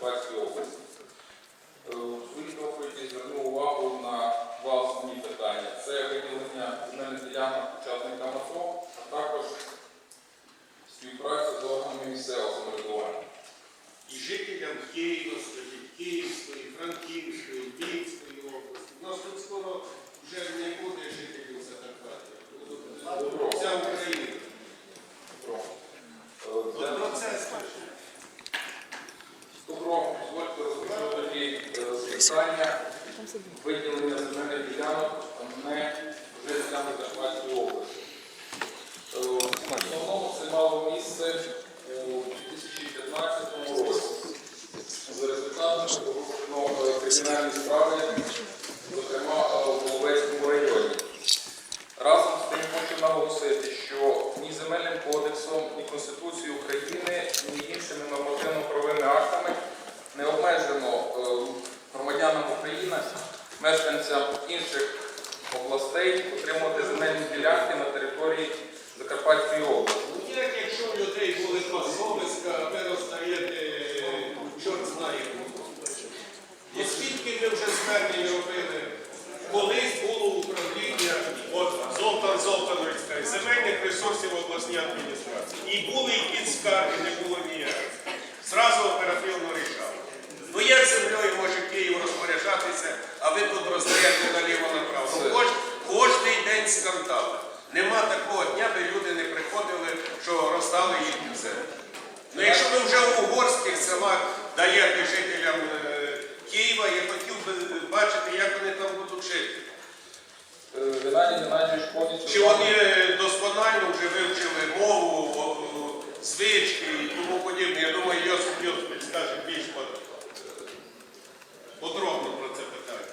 Закарпатської області. Е, У своїй доповіді звернув увагу на два основні питання. Це виділення земельних ділянок учасникам АТО, а також співпраця з органами місцевого самоврядування. І жителям скажіть, Київської, Франківської, Львівської області. У нас тут скоро вже не буде жителів Закарпаття. Вся Україна. Obrigado. День скандали. Нема такого дня, де люди не приходили, що роздали їхню землю. Ну якщо ви вже в угорських селах даєте жителям е, Києва, я хотів би бачити, як вони там будуть жити. Е, Чи вони е, досконально вже вивчили мову, звички і тому подібне. Я думаю, Йосип Йосипович скаже більш под- подробно про це питання.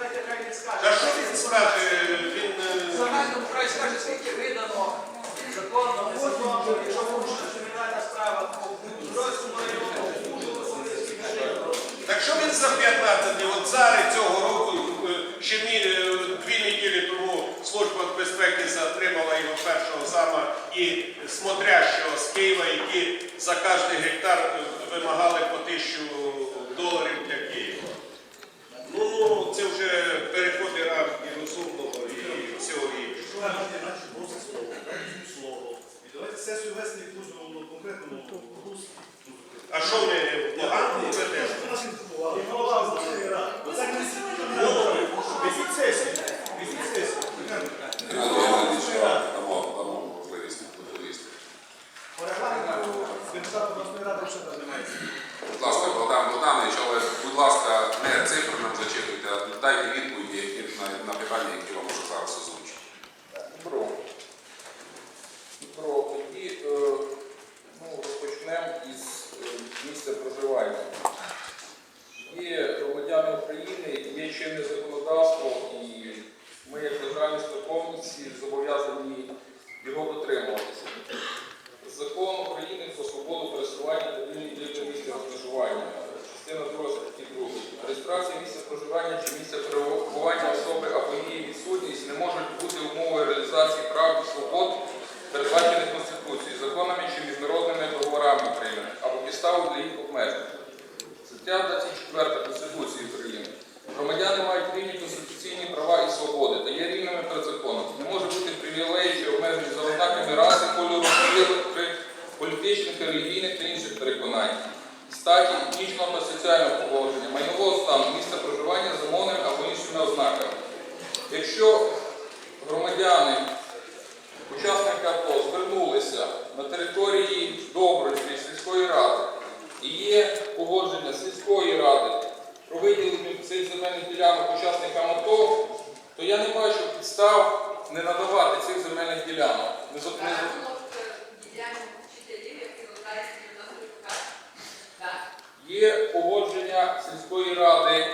Дайте хай він скаже. Та що він скаже? Він е, Загально хай скаже, скільки видано законно, незаконно, якщо порушена кримінальна справа по Ужгородському району, Ужгородському району. Так що він за 15 днів? От зараз цього року, е, ще е, дві неділі тому Служба безпеки затримала його першого зама і смотрящого з Києва, які за кожен гектар е, вимагали по тисячу доларів для Києва. Ну, це вже переходить рамки розумного і всього іншого. І давайте сесію вести якусь ну, конкретному руслі. А що ми погано ведемо? Нас інформували. Голова обласної ради. Оце не Візіть сесію. Візіть сесію. Дамо, дамо можливість відповісти. По регламенту депутат обласної ради вже там займається. Будь ласка, Богдан Богданович, але, будь ласка, не цифри нам зачитуйте, а дайте відповіді які- на, на питання, які вам можу зараз озвучити. Добро. Добро. Тоді е, ну, розпочнемо із е, місця проживання. Є громадяни України, є чинне законодавство, і ми, як державні службовниці, зобов'язані його дотримуватися. Закон України про свободу пересування та вільний вибір місця проживання. Частина 2 статті 2. Місця проживання чи місця перебування особи або її відсутність не можуть бути умовою реалізації прав і свобод, передбачених Конституцією, законами чи міжнародними договорами України або підставою для їх обмежень. Стаття 24 Конституції України. Громадяни мають рівні конституційні права і свободи та є рівними перед законом. Не може бути привілеїв чи обмежень за ознаками раси, кольору, політичних, релігійних та інших переконань, статі, етнічного та соціального положення, майнового стану, місця проживання за мовними або іншими ознаками. Якщо громадяни, учасники АТО звернулися на території Доброчої сільської ради і є погодження сільської ради про виділення цих земельних ділянок учасникам АТО, то я не бачу підстав не надавати цих земельних ділянок. Не зо- не зо- Є погодження сільської ради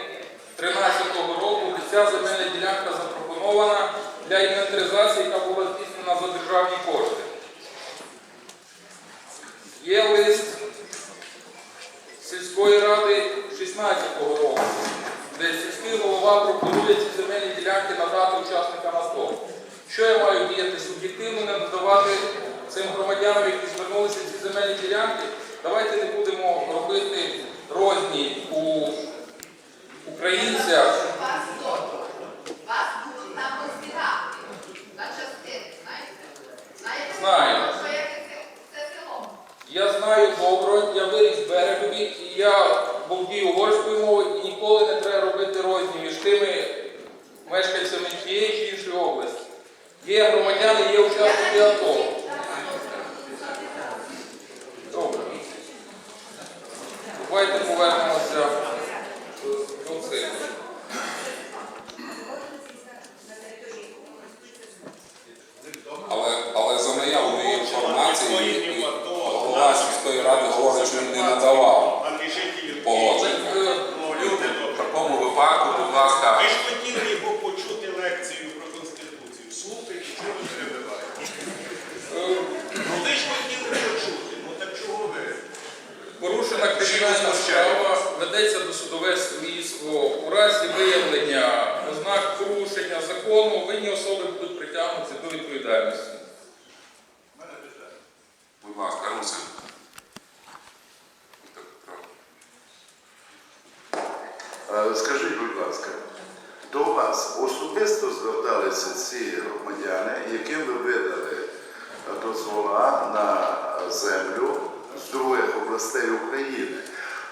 13-го року, ця земельна ділянка запропонована для інвентаризації, яка була здійснена за державні кошти. Є лист сільської ради 16-го року, де сільський голова пропонує ці земельні ділянки надати учасникам АТО. Що я маю діяти суб'єктивно, не надавати цим громадянам, які звернулися ці земельні ділянки? Давайте не будемо робити розділ Давайте українця. Я знаю добре, я виріс в берегові, і я володію угорською мовою, і ніколи не треба робити розні між тими мешканцями тієї чи іншої області. Є громадяни, є учасники АТО. Порушена кримінальна справа, ведеться досудове слідство. У разі виявлення ознак порушення закону винні особи будуть притягнуті до відповідальності. будь ласка, Русин. Е, Скажіть, будь ласка, до вас особисто зверталися ці громадяни, яким ви видали дозвола на землю других областей України?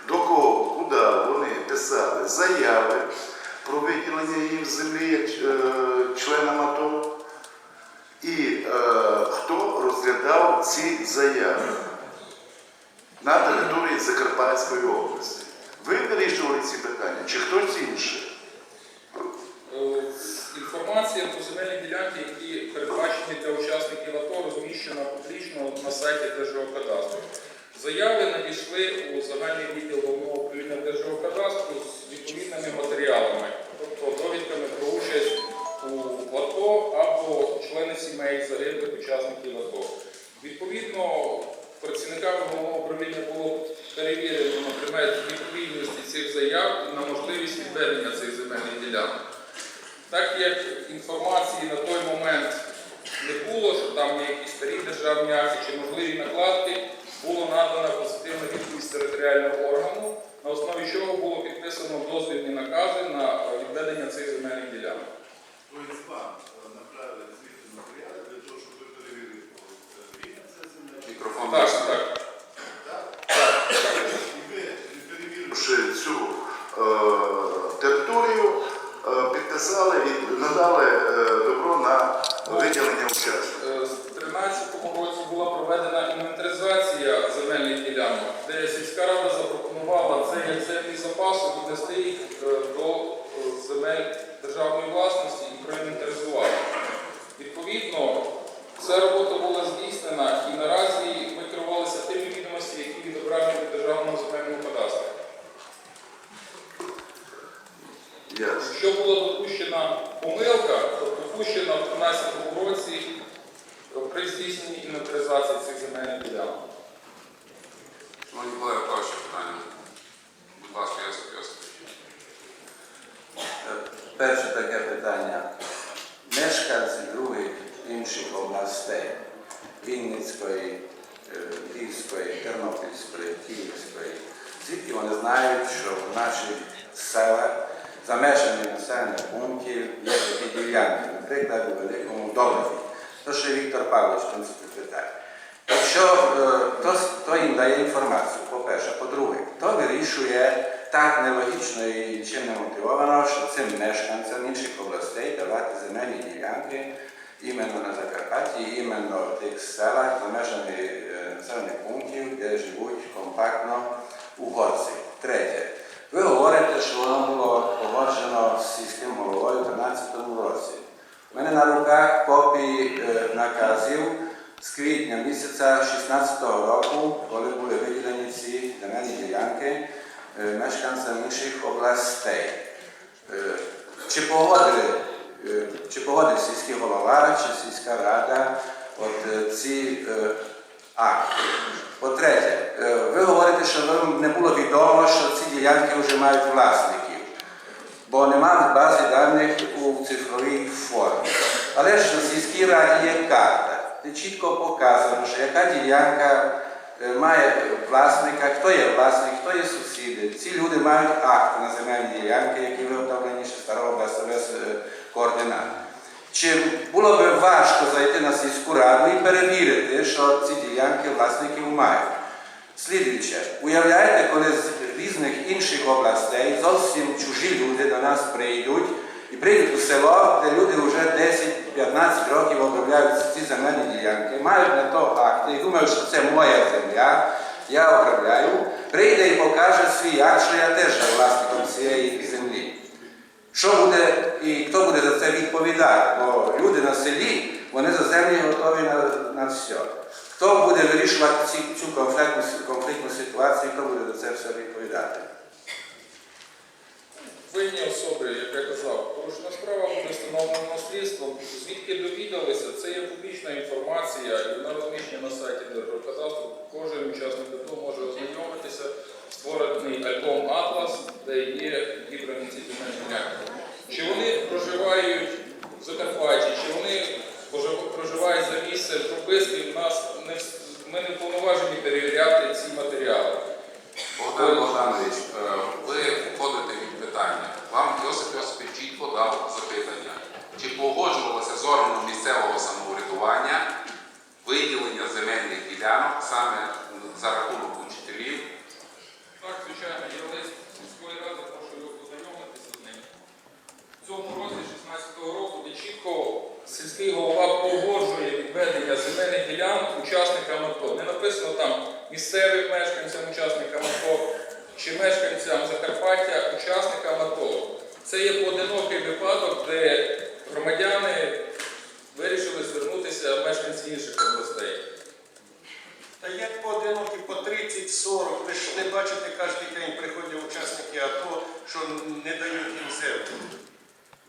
До кого, куди вони писали заяви про виділення їм землі е, членам АТО? І е, хто розглядав ці заяви на території Закарпатської області? Ви вирішували ці питання чи хтось інший? Е, Інформація про земельні ділянки, які передбачені для учасників АТО, розміщена публічно на сайті Держгеокадастру. Заяви надійшли у загальний відділ головного управління Держгеокадастру з відповідними матеріалами, тобто довідками про участь у АТО або члени сімей загиблих учасників АТО. Відповідно, працівниками головного управління було перевірено на предмет відповідності цих заяв і на можливість відведення цих земельних ділянок. Так як інформації на той момент не було, що там є якісь старі державні акти чи можливі накладки, було надано позитивна відповідь територіального органу, на основі чого було підписано дозвільні накази на е, відведення цих земельних ділянок. Тобто вам направили матеріали для того, щоб ви перевірили, це земля. Мікрофон Так, так. І ви, перевіривши цю е, територію, е, підписали і надали е, добро на виділення учасників. Е, В 2013 році була проведена земельних ділянок, де сільська рада запропонувала цей як землі запаси віднести їх е, до е, земель державної власності і проінвентаризувати. Відповідно, ця робота була здійснена і наразі ми керувалися тими відомостями, які відображені в державному земельному кадастрі. Якщо була допущена помилка, то допущена в 2013 році при здійсненні інвентаризації цих земельних ділянок. Йосипович. Перше таке питання. Мешканці других інших областей Вінницької, е, Львівської, Тернопільської, Київської, звідки вони знають, що в наших селах за межами населених пунктів є такі ділянки, наприклад, у Великому Домові. То, що Віктор Павлович там питає. Якщо е, хто їм дає інформацію, по-перше, по-друге, хто вирішує так нелогічно і чим не мотивовано, що цим мешканцям інших областей давати земельні ділянки іменно на Закарпатті, іменно в тих селах за межами е, населених пунктів, де живуть компактно угорці. Третє. Ви говорите, що воно було погоджено з сільським головою у 2013 році. У мене на руках копії е, наказів з квітня місяця 2016 року, коли були виділені ці земельні ділянки е, мешканцям інших областей. Е, Чи погодили, е, чи погодив сільський голова, чи сільська рада от ці акти? По-третє, ви говорите, що вам не було відомо, що ці ділянки вже мають власників бо немає в базі даних у цифровій формі. Але ж на сільській раді є карта, чітко показано, що яка ділянка е, має власника, хто є власник, хто є сусіди. Ці люди мають акти на земельні ділянки, які виготовлені ще старого областове е, координати. Чи було би важко зайти на сільську раду і перевірити, що ці ділянки власників мають? Слідуюче, уявляєте, коли з різних інших областей зовсім чужі люди до нас прийдуть і прийдуть у село, де люди вже 10-15 років обробляють ці земельні ділянки, мають на то акти і думають, що це моя земля, я обробляю, прийде і покаже свій акт, що я теж є власником цієї землі. Що буде і хто буде за це відповідати? Бо люди на селі, вони за землі готові на, на все. Хто буде вирішувати цю конфліктну, конфліктну ситуацію, хто буде за це все відповідати? Винні особи, як я казав, порушена справа буде встановлена слідством. Звідки довідалися, це є публічна інформація, і вона розміщена на сайті Держгеокадастру. Кожен учасник АТО може ознайомитися, створений альбом Атлас, де є зібрані ці ділянки. Чи вони проживають в Закарпатті, чи вони проживають за місцем прописки, в нас не ми не повноважені перевіряти ці матеріали. Богдан Богданович, е, ви входите від питання. Вам Йосип Йосипович чітко дав запитання. Чи погоджувалося з органом місцевого самоврядування виділення земельних саме за рахунок учителів? Так, звичайно, є лист міської ради, прошу його познайомитися з ним. В цьому році 16-го року, де чітко сільський голова погоджує відведення земельних ділянок учасникам АТО. Не написано там місцевим мешканцям, учасникам АТО чи мешканцям Закарпаття, учасникам АТО. Це є поодинокий випадок, де громадяни вирішили звернутися мешканці інших областей. Та як поодинокі по 30-40, ви ж не бачите кожен день приходять учасники АТО, що не дають їм землю.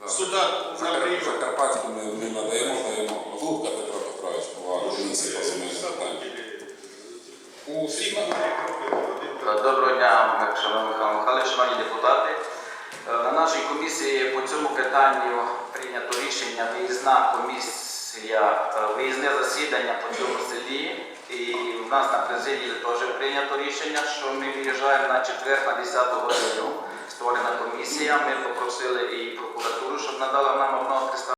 Да. Суда на Закар- прийом. Закарпатську ми не надаємо, даємо Глубка Петро Петрович, голова комісії по земельних питань. У всіх Доброго дня, шановний Михайло шановні депутати. Е, На нашій комісії по цьому питанню прийнято рішення виїзна комісія, е, виїзне засідання по цьому селі. І в нас на президії теж прийнято рішення, що ми виїжджаємо на четвер на 10 годину. Створена комісія. Ми попросили і прокуратуру, щоб надала нам одного представника.